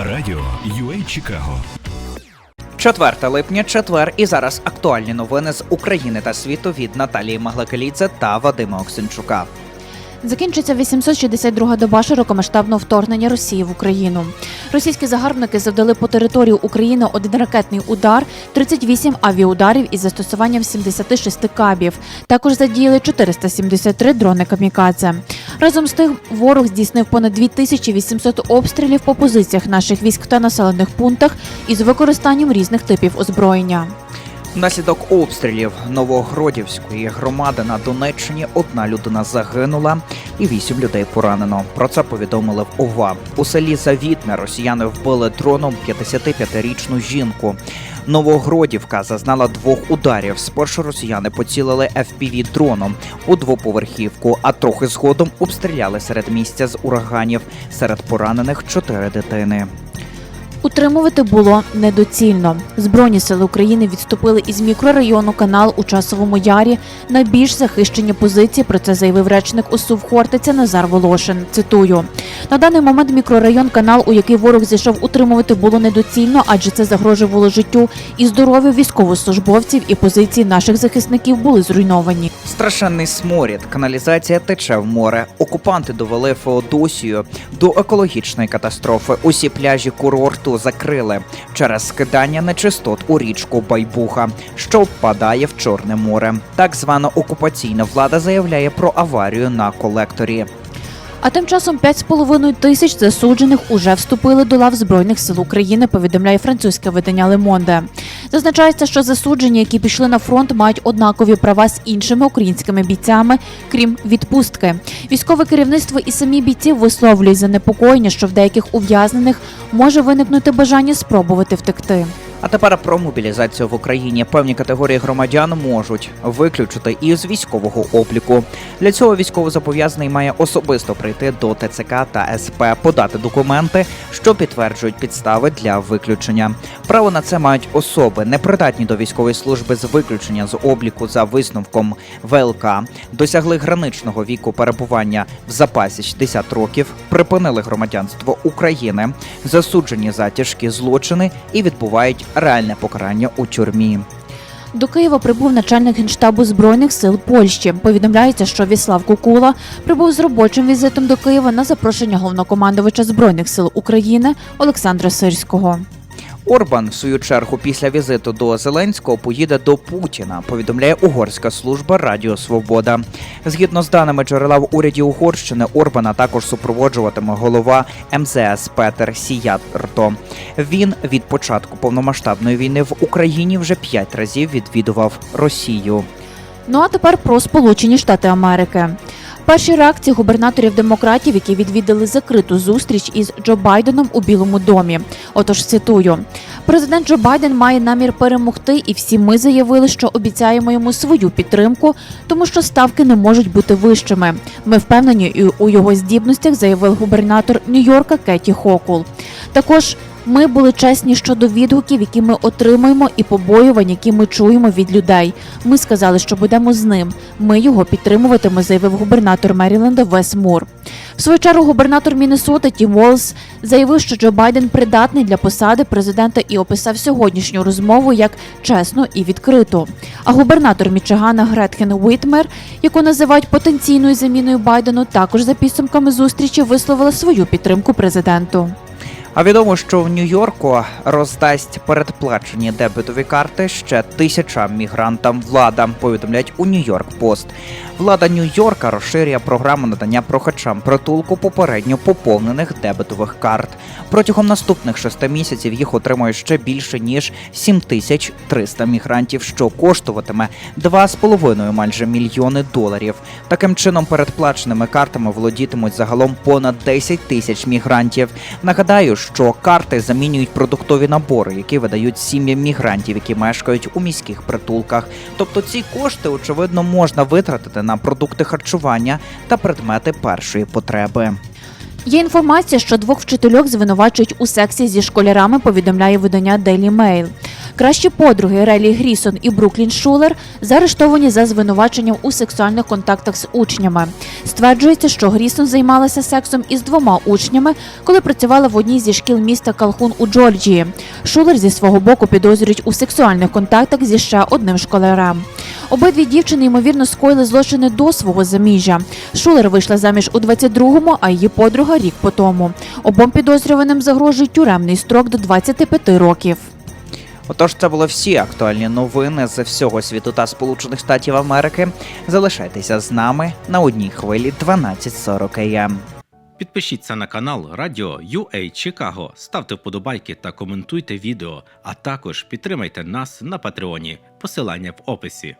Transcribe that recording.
Радіо UA Чикаго. 4 липня, четвер, і зараз актуальні новини з України та світу від Наталії Маглакалідзе та Вадима Оксенчука. Закінчиться 862-га доба широкомасштабного вторгнення Росії в Україну. Російські загарбники завдали по території України один ракетний удар, 38 авіаударів із застосуванням 76 кабів. Також задіяли 473 дрони камікадзе. Разом з тим, ворог здійснив понад 2800 обстрілів по позиціях наших військ та населених пунктах із використанням різних типів озброєння. Внаслідок обстрілів Новогродівської громади на Донеччині одна людина загинула і вісім людей поранено. Про це повідомили в ОВА. У селі Завітне росіяни вбили дроном 55-річну жінку. Новогродівка зазнала двох ударів. Спершу росіяни поцілили fpv дроном у двоповерхівку, а трохи згодом обстріляли серед місця з ураганів. Серед поранених чотири дитини. Утримувати було недоцільно. Збройні сили України відступили із мікрорайону канал у часовому ярі на більш захищені позиції. Про це заявив речник ОСУВ Хортиця Назар Волошин. Цитую: на даний момент мікрорайон канал, у який ворог зійшов, утримувати було недоцільно, адже це загрожувало життю і здоров'ю військовослужбовців, і позиції наших захисників були зруйновані. Страшенний сморід, каналізація тече в море. Окупанти довели Феодосію до екологічної катастрофи. Усі пляжі курорту закрили через скидання нечистот у річку Байбуха, що впадає в Чорне море. Так звана окупаційна влада заявляє про аварію на колекторі. А тим часом 5,5 тисяч засуджених уже вступили до лав збройних сил України. Повідомляє французьке видання Monde. Зазначається, що засуджені, які пішли на фронт, мають однакові права з іншими українськими бійцями, крім відпустки. Військове керівництво і самі бійці висловлюють занепокоєння, що в деяких ув'язнених може виникнути бажання спробувати втекти. А тепер про мобілізацію в Україні. Певні категорії громадян можуть виключити із військового обліку. Для цього військовозобов'язаний має особисто прийти до ТЦК та СП, подати документи, що підтверджують підстави для виключення. Право на це мають особи, непридатні до військової служби з виключення з обліку за висновком ВЛК, досягли граничного віку перебування в запасі 60 років, припинили громадянство України, засуджені за тяжкі злочини і відбувають реальне покарання у тюрмі. До Києва прибув начальник генштабу збройних сил Польщі. Повідомляється, що Віслав Кукула прибув з робочим візитом до Києва на запрошення головнокомандувача збройних сил України Олександра Сирського. Орбан, в свою чергу, після візиту до Зеленського поїде до Путіна. Повідомляє угорська служба Радіо Свобода. Згідно з даними джерела в уряді Угорщини, Орбана також супроводжуватиме голова МЗС Петер Сіярто. Він від початку повномасштабної війни в Україні вже п'ять разів відвідував Росію. Ну а тепер про Сполучені Штати Америки. Перші реакції губернаторів демократів, які відвідали закриту зустріч із Джо Байденом у Білому домі. Отож, цитую: президент Джо Байден має намір перемогти, і всі ми заявили, що обіцяємо йому свою підтримку, тому що ставки не можуть бути вищими. Ми впевнені у його здібностях, заявив губернатор Нью-Йорка Кеті Хокул. Також ми були чесні щодо відгуків, які ми отримуємо, і побоювань, які ми чуємо від людей. Ми сказали, що будемо з ним. Ми його підтримуватиме, заявив губернатор Меріленда Вес Мур. В свою чергу губернатор Міннесоти Тім Волс заявив, що Джо Байден придатний для посади президента і описав сьогоднішню розмову як чесну і відкриту. А губернатор Мічигана Гретхен Уітмер, яку називають потенційною заміною Байдену, також за підсумками зустрічі висловила свою підтримку президенту. А відомо, що в Нью-Йорку роздасть передплачені дебетові карти ще тисячам мігрантам влада. Повідомляють у Нью-Йорк Пост. Влада Нью-Йорка розширює програму надання прохачам притулку попередньо поповнених дебетових карт. Протягом наступних шести місяців їх отримує ще більше ніж 7300 мігрантів, що коштуватиме 2,5 майже мільйони доларів. Таким чином, передплаченими картами володітимуть загалом понад 10 тисяч мігрантів. Нагадаю, що карти замінюють продуктові набори, які видають сім'ям мігрантів, які мешкають у міських притулках. Тобто ці кошти, очевидно, можна витратити на продукти харчування та предмети першої потреби. Є інформація, що двох вчительок звинувачують у сексі зі школярами, повідомляє видання Daily Mail. Кращі подруги Релі Грісон і Бруклін Шулер заарештовані за звинуваченням у сексуальних контактах з учнями. Стверджується, що Грісон займалася сексом із двома учнями, коли працювала в одній зі шкіл міста Калхун у Джорджії. Шулер зі свого боку підозрюють у сексуальних контактах зі ще одним школярем. Обидві дівчини ймовірно скоїли злочини до свого заміжжя. Шулер вийшла заміж у 22-му, а її подруга рік по тому. Обом підозрюваним загрожує тюремний строк до 25 років. Отож, це були всі актуальні новини з всього світу та Сполучених Штатів Америки. Залишайтеся з нами на одній хвилі 12.40 АМ. Підпишіться на канал Радіо UA Чикаго, ставте вподобайки та коментуйте відео, а також підтримайте нас на Патреоні. Посилання в описі.